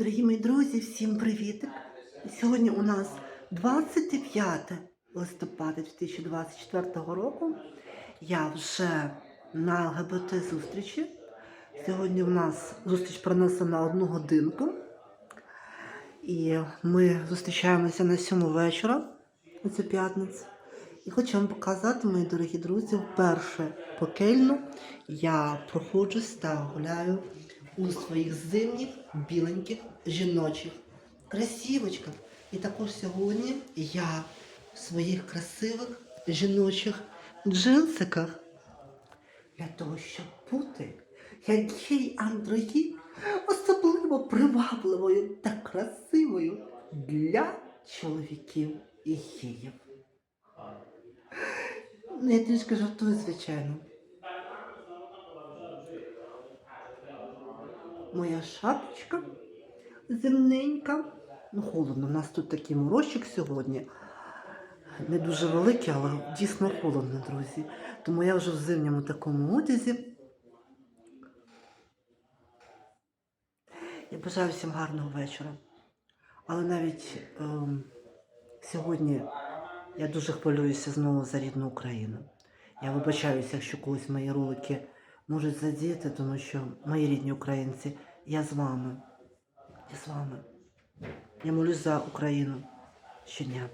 Дорогі мої друзі, всім привітик! Сьогодні у нас 29 листопада 2024 року. Я вже на ЛГБТ зустрічі. Сьогодні у нас зустріч принесена на одну годинку. І ми зустрічаємося на сьому вечора, на цю п'ятницю. І хочу вам показати, мої дорогі друзі, вперше по Кельну я проходжусь та гуляю у своїх зимніх, біленьких, жіночих красівочках. І також сьогодні я в своїх красивих жіночих джинсиках. Для того, щоб бути як гей андрогін, особливо привабливою та красивою для чоловіків і геїв. Ну, я трішки жартую, звичайно. Моя шапочка земненька. Ну, холодно. У нас тут такий морозчик сьогодні. Не дуже великий, але дійсно холодно, друзі. Тому я вже в зимньому такому одязі. Я бажаю всім гарного вечора. Але навіть ем, сьогодні я дуже хвилююся знову за рідну Україну. Я вибачаюся, якщо когось мої ролики можуть задіяти, тому що мої рідні українці, я з вами. Я з вами. Я молюсь за Україну щодня.